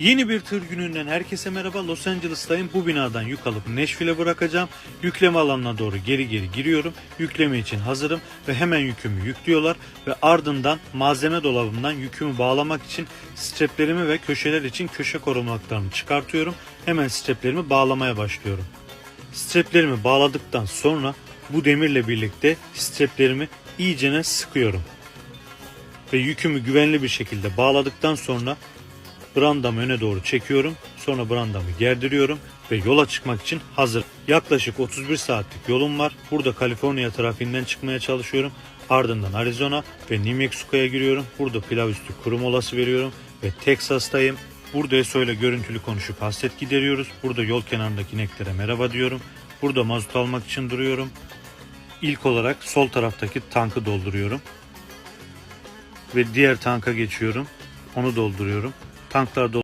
Yeni bir tır gününden herkese merhaba. Los Angeles'tayım. Bu binadan yük alıp Nashville'e bırakacağım. Yükleme alanına doğru geri geri giriyorum. Yükleme için hazırım ve hemen yükümü yüklüyorlar ve ardından malzeme dolabımdan yükümü bağlamak için streplerimi ve köşeler için köşe korumalarımı çıkartıyorum. Hemen streplerimi bağlamaya başlıyorum. Streplerimi bağladıktan sonra bu demirle birlikte streplerimi iyicene sıkıyorum. Ve yükümü güvenli bir şekilde bağladıktan sonra brandamı öne doğru çekiyorum. Sonra brandamı gerdiriyorum ve yola çıkmak için hazır. Yaklaşık 31 saatlik yolum var. Burada Kaliforniya trafiğinden çıkmaya çalışıyorum. Ardından Arizona ve New Mexico'ya giriyorum. Burada pilav üstü kuru molası veriyorum ve Texas'tayım. Burada ESO ile görüntülü konuşup hasret gideriyoruz. Burada yol kenarındaki ineklere merhaba diyorum. Burada mazot almak için duruyorum. İlk olarak sol taraftaki tankı dolduruyorum. Ve diğer tanka geçiyorum. Onu dolduruyorum. Tanklar dol-